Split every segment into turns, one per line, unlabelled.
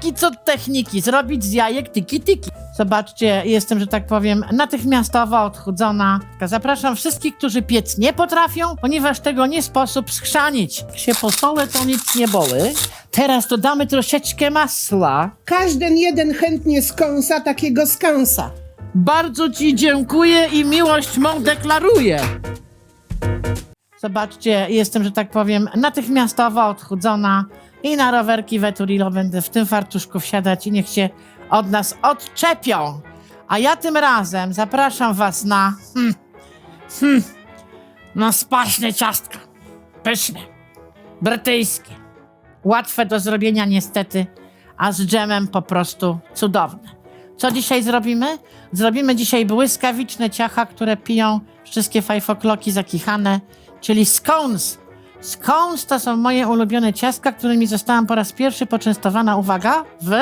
Taki cud techniki, zrobić z jajek tiki-tiki. Zobaczcie, jestem, że tak powiem, natychmiastowo odchudzona. Zapraszam wszystkich, którzy piec nie potrafią, ponieważ tego nie sposób schrzanić. Jak się posolę, to nic nie boli. Teraz dodamy troszeczkę masła.
Każdy jeden chętnie skąsa takiego skąsa.
Bardzo Ci dziękuję i miłość mą deklaruję. Zobaczcie, jestem, że tak powiem, natychmiastowo odchudzona i na rowerki Veturilo będę w tym fartuszku wsiadać i niech się od nas odczepią. A ja tym razem zapraszam Was na hmm, hmm, na spaśne ciastka. Pyszne, brytyjskie, łatwe do zrobienia niestety, a z dżemem po prostu cudowne. Co dzisiaj zrobimy? Zrobimy dzisiaj błyskawiczne ciacha, które piją wszystkie fajfokloki zakichane, czyli scones. Scones to są moje ulubione ciastka, którymi zostałam po raz pierwszy poczęstowana, uwaga, w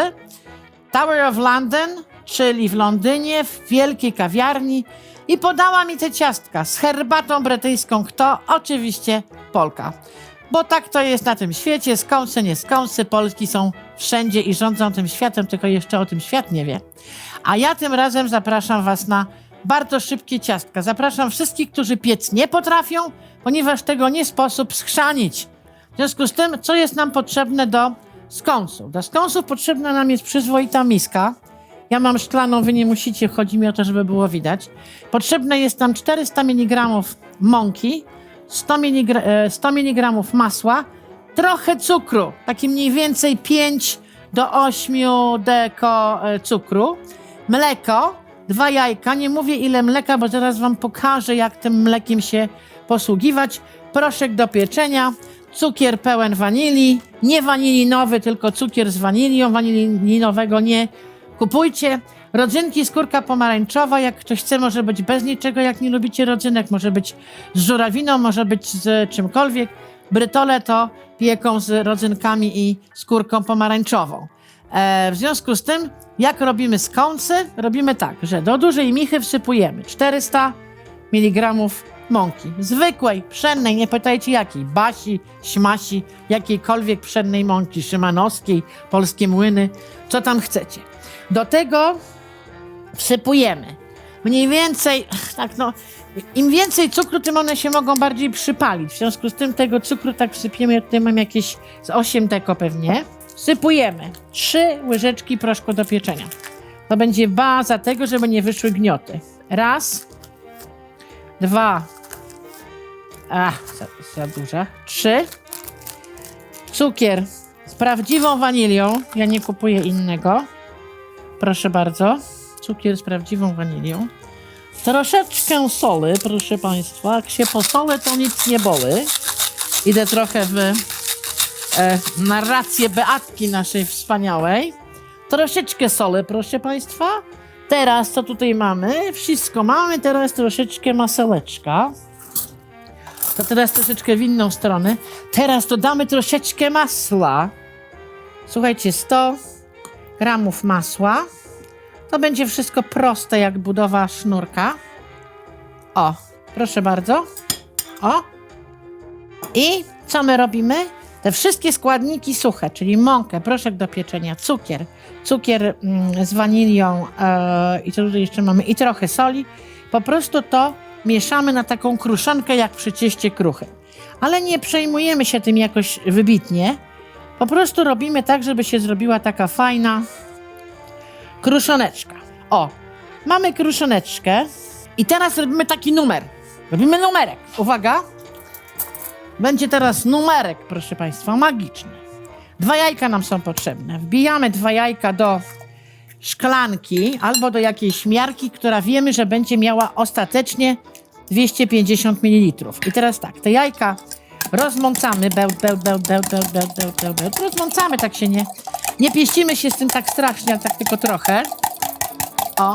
Tower of London, czyli w Londynie, w wielkiej kawiarni i podała mi te ciastka z herbatą brytyjską. Kto? Oczywiście Polka. Bo tak to jest na tym świecie, skąsy, nie skąsy, Polski są wszędzie i rządzą tym światem, tylko jeszcze o tym świat nie wie. A ja tym razem zapraszam Was na bardzo szybkie ciastka. Zapraszam wszystkich, którzy piec nie potrafią, ponieważ tego nie sposób schrzanić. W związku z tym, co jest nam potrzebne do skąsów? Do skąsów potrzebna nam jest przyzwoita miska. Ja mam szklaną, wy nie musicie, chodzi mi o to, żeby było widać. Potrzebne jest nam 400 mg mąki, 100 mg, e, 100 mg masła, trochę cukru, taki mniej więcej 5 do 8 deko e, cukru, mleko, dwa jajka, nie mówię ile mleka, bo zaraz wam pokażę, jak tym mlekiem się posługiwać, proszek do pieczenia, cukier pełen wanilii, nie wanilinowy, tylko cukier z wanilią, wanilinowego nie kupujcie. Rodzynki, skórka pomarańczowa, jak ktoś chce, może być bez niczego, jak nie lubicie rodzynek, może być z żurawiną, może być z czymkolwiek. Brytole to pieką z rodzynkami i skórką pomarańczową. E, w związku z tym, jak robimy skąsy? Robimy tak, że do dużej michy wsypujemy 400 mg mąki. Zwykłej, pszennej, nie pytajcie jakiej. Basi, śmasi, jakiejkolwiek pszennej mąki, szymanowskiej, polskie młyny, co tam chcecie. Do tego wsypujemy mniej więcej, tak no, im więcej cukru, tym one się mogą bardziej przypalić. W związku z tym tego cukru tak wsypiemy, tutaj mam jakieś z 8 deko pewnie. Wsypujemy 3 łyżeczki proszku do pieczenia. To będzie baza tego, żeby nie wyszły gnioty. Raz, dwa, a, za, za duża, trzy. Cukier z prawdziwą wanilią, ja nie kupuję innego. Proszę bardzo. Cukier z prawdziwą wanilią. Troszeczkę soli, proszę Państwa. Jak się posolę, to nic nie boli. Idę trochę w e, narrację Beatki naszej wspaniałej. Troszeczkę soli, proszę Państwa. Teraz co tutaj mamy? Wszystko mamy. Teraz troszeczkę masełeczka. To teraz troszeczkę w inną stronę. Teraz dodamy troszeczkę masła. Słuchajcie, 100 gramów masła. To będzie wszystko proste jak budowa sznurka. O, proszę bardzo. O. I co my robimy? Te wszystkie składniki suche, czyli mąkę, proszek do pieczenia, cukier, cukier mm, z wanilią e, i co tutaj jeszcze mamy, i trochę soli. Po prostu to mieszamy na taką kruszonkę jak przy cieście kruchym. Ale nie przejmujemy się tym jakoś wybitnie. Po prostu robimy tak, żeby się zrobiła taka fajna kruszoneczka. O, mamy kruszoneczkę i teraz robimy taki numer. Robimy numerek. Uwaga. Będzie teraz numerek, proszę Państwa, magiczny. Dwa jajka nam są potrzebne. Wbijamy dwa jajka do szklanki albo do jakiejś miarki, która wiemy, że będzie miała ostatecznie 250 ml. I teraz tak, te jajka rozmącamy, bełt, bełt, bełt, bełt, bełt, bełt, bełt, bełt, bełt. Rozmącamy, tak się nie... Nie pieścimy się z tym tak strasznie, ale tak tylko trochę. O,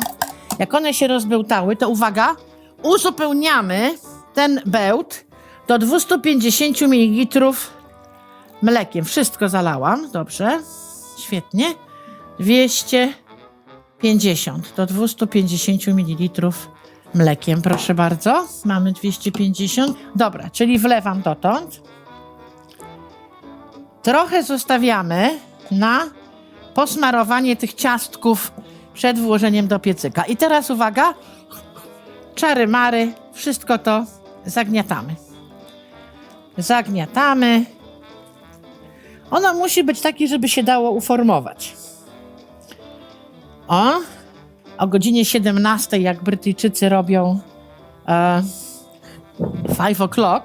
jak one się rozbełtały, to uwaga, uzupełniamy ten bełt do 250 ml mlekiem. Wszystko zalałam, dobrze, świetnie. 250 do 250 ml mlekiem, proszę bardzo. Mamy 250. Dobra, czyli wlewam dotąd. Trochę zostawiamy na posmarowanie tych ciastków przed włożeniem do piecyka. I teraz uwaga, czary mary, wszystko to zagniatamy. Zagniatamy. Ono musi być takie, żeby się dało uformować. O, o godzinie 17, jak Brytyjczycy robią e, 5 o'clock,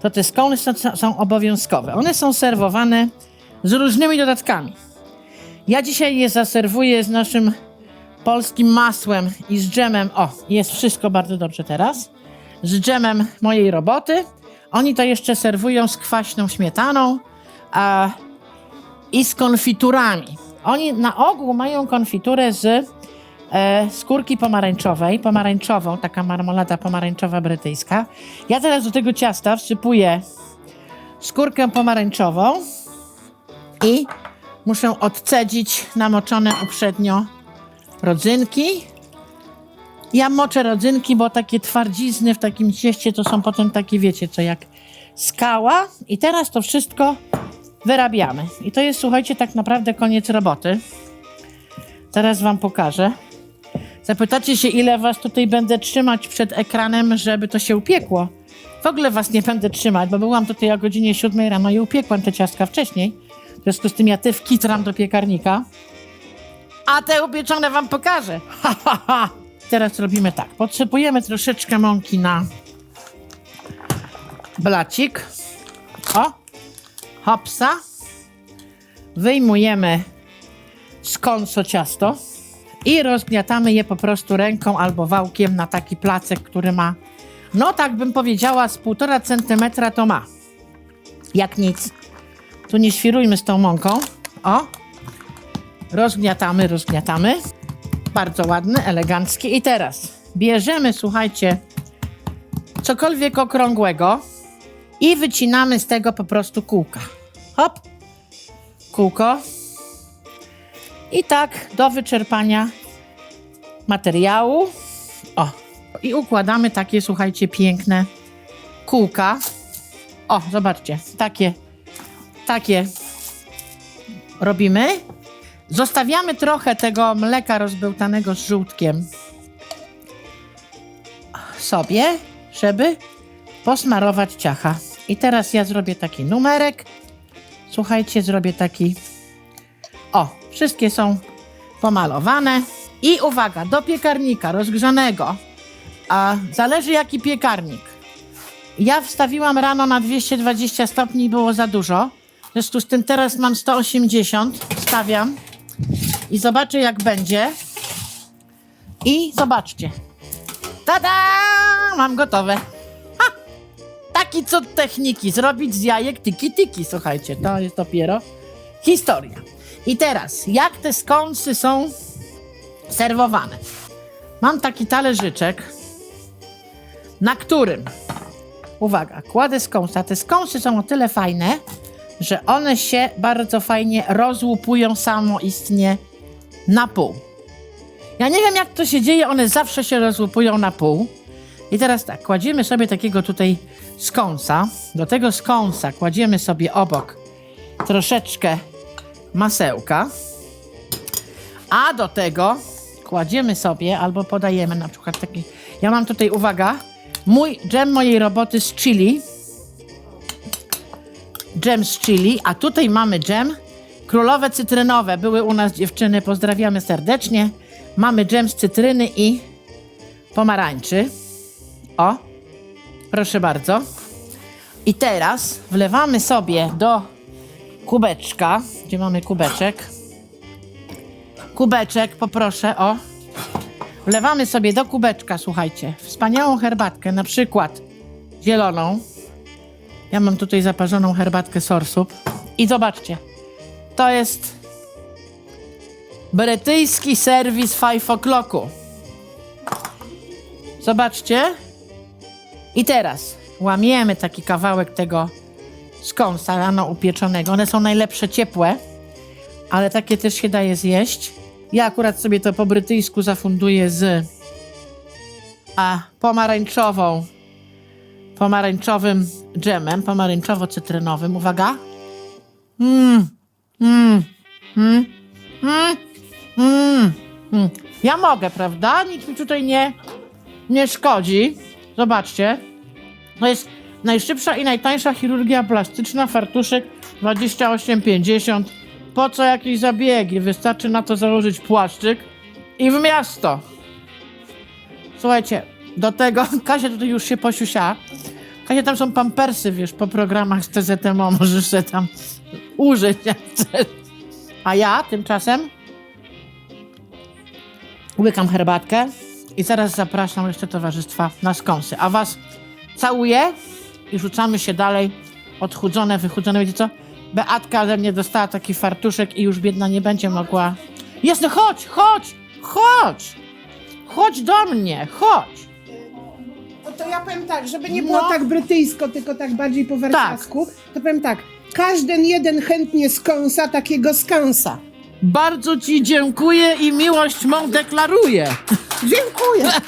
to te skony są, są obowiązkowe. One są serwowane z różnymi dodatkami. Ja dzisiaj je zaserwuję z naszym polskim masłem i z dżemem. O, jest wszystko bardzo dobrze teraz. Z dżemem mojej roboty. Oni to jeszcze serwują z kwaśną śmietaną i z konfiturami. Oni na ogół mają konfiturę z e, skórki pomarańczowej, pomarańczową, taka marmolada pomarańczowa brytyjska. Ja teraz do tego ciasta wsypuję skórkę pomarańczową i muszę odcedzić namoczone uprzednio rodzynki. Ja moczę rodzynki, bo takie twardzizny w takim cieście to są potem takie, wiecie co, jak skała. I teraz to wszystko wyrabiamy. I to jest, słuchajcie, tak naprawdę koniec roboty. Teraz wam pokażę. Zapytacie się, ile was tutaj będę trzymać przed ekranem, żeby to się upiekło. W ogóle was nie będę trzymać, bo byłam tutaj o godzinie 7 rano i upiekłam te ciastka wcześniej. W związku z tym ja te wkitram do piekarnika. A te upieczone wam pokażę. Ha, ha, ha. Teraz robimy tak. Potrzebujemy troszeczkę mąki na blacik. O, hopsa. Wyjmujemy z konso ciasto i rozgniatamy je po prostu ręką albo wałkiem na taki placek, który ma, no tak bym powiedziała, z półtora centymetra to ma. Jak nic. Tu nie świrujmy z tą mąką. O, rozgniatamy, rozgniatamy. Bardzo ładny, elegancki. I teraz bierzemy, słuchajcie, cokolwiek okrągłego i wycinamy z tego po prostu kółka. Hop, kółko. I tak do wyczerpania materiału. O, i układamy takie, słuchajcie, piękne kółka. O, zobaczcie, takie, takie robimy. Zostawiamy trochę tego mleka rozbełtanego z żółtkiem sobie, żeby posmarować ciacha. I teraz ja zrobię taki numerek. Słuchajcie, zrobię taki. O, wszystkie są pomalowane. I uwaga, do piekarnika rozgrzanego. A zależy jaki piekarnik. Ja wstawiłam rano na 220 stopni, było za dużo. W związku z tym teraz mam 180, stawiam i zobaczę jak będzie. I zobaczcie. Tada! Mam gotowe. Ha! Taki cud techniki. Zrobić z jajek tiki-tiki. Słuchajcie, to jest dopiero historia. I teraz, jak te skąsy są serwowane? Mam taki talerzyczek, na którym, uwaga, kładę skąsa. Te skąsy są o tyle fajne, że one się bardzo fajnie rozłupują samoistnie na pół. Ja nie wiem, jak to się dzieje, one zawsze się rozłupują na pół. I teraz tak, kładziemy sobie takiego tutaj skąsa. Do tego skąsa kładziemy sobie obok troszeczkę masełka. A do tego kładziemy sobie albo podajemy na przykład taki. Ja mam tutaj, uwaga, mój dżem mojej roboty z chili. Dżem z chili, a tutaj mamy dżem królowe cytrynowe. Były u nas dziewczyny, pozdrawiamy serdecznie. Mamy dżem z cytryny i pomarańczy. O, proszę bardzo. I teraz wlewamy sobie do kubeczka, gdzie mamy kubeczek. Kubeczek, poproszę, o. Wlewamy sobie do kubeczka, słuchajcie, wspaniałą herbatkę, na przykład zieloną. Ja mam tutaj zaparzoną herbatkę sorsup. I zobaczcie, to jest brytyjski serwis 5 o'clocku. Zobaczcie. I teraz łamiemy taki kawałek tego skąsa rano upieczonego. One są najlepsze ciepłe, ale takie też się daje zjeść. Ja akurat sobie to po brytyjsku zafunduję z a pomarańczową pomarańczowym dżemem, pomarańczowo-cytrynowym. Uwaga. Mmm, Mm, mm, mm, mm, mm. Ja mogę, prawda? Nic mi tutaj nie, nie szkodzi. Zobaczcie. To jest najszybsza i najtańsza chirurgia plastyczna, fartuszek 28,50. Po co jakieś zabiegi? Wystarczy na to założyć płaszczyk i w miasto. Słuchajcie, do tego Kasia tutaj już się posiusia. Kasia, tam są pampersy, wiesz, po programach z TZMO, możesz się tam użyć. A ja tymczasem łykam herbatkę i zaraz zapraszam jeszcze towarzystwa na skąsy. A was całuję i rzucamy się dalej. Odchudzone, wychudzone, wiecie co? Beatka ode mnie dostała taki fartuszek i już biedna nie będzie mogła... Jasne, chodź, chodź, chodź! Chodź do mnie, chodź!
No to ja powiem tak, żeby nie było
No.
tak brytyjsko, tylko tak bardziej po warszawsku, to powiem tak. Każdy jeden chętnie skąsa takiego skąsa.
Bardzo ci dziękuję i miłość mą deklaruję.
Dziękuję.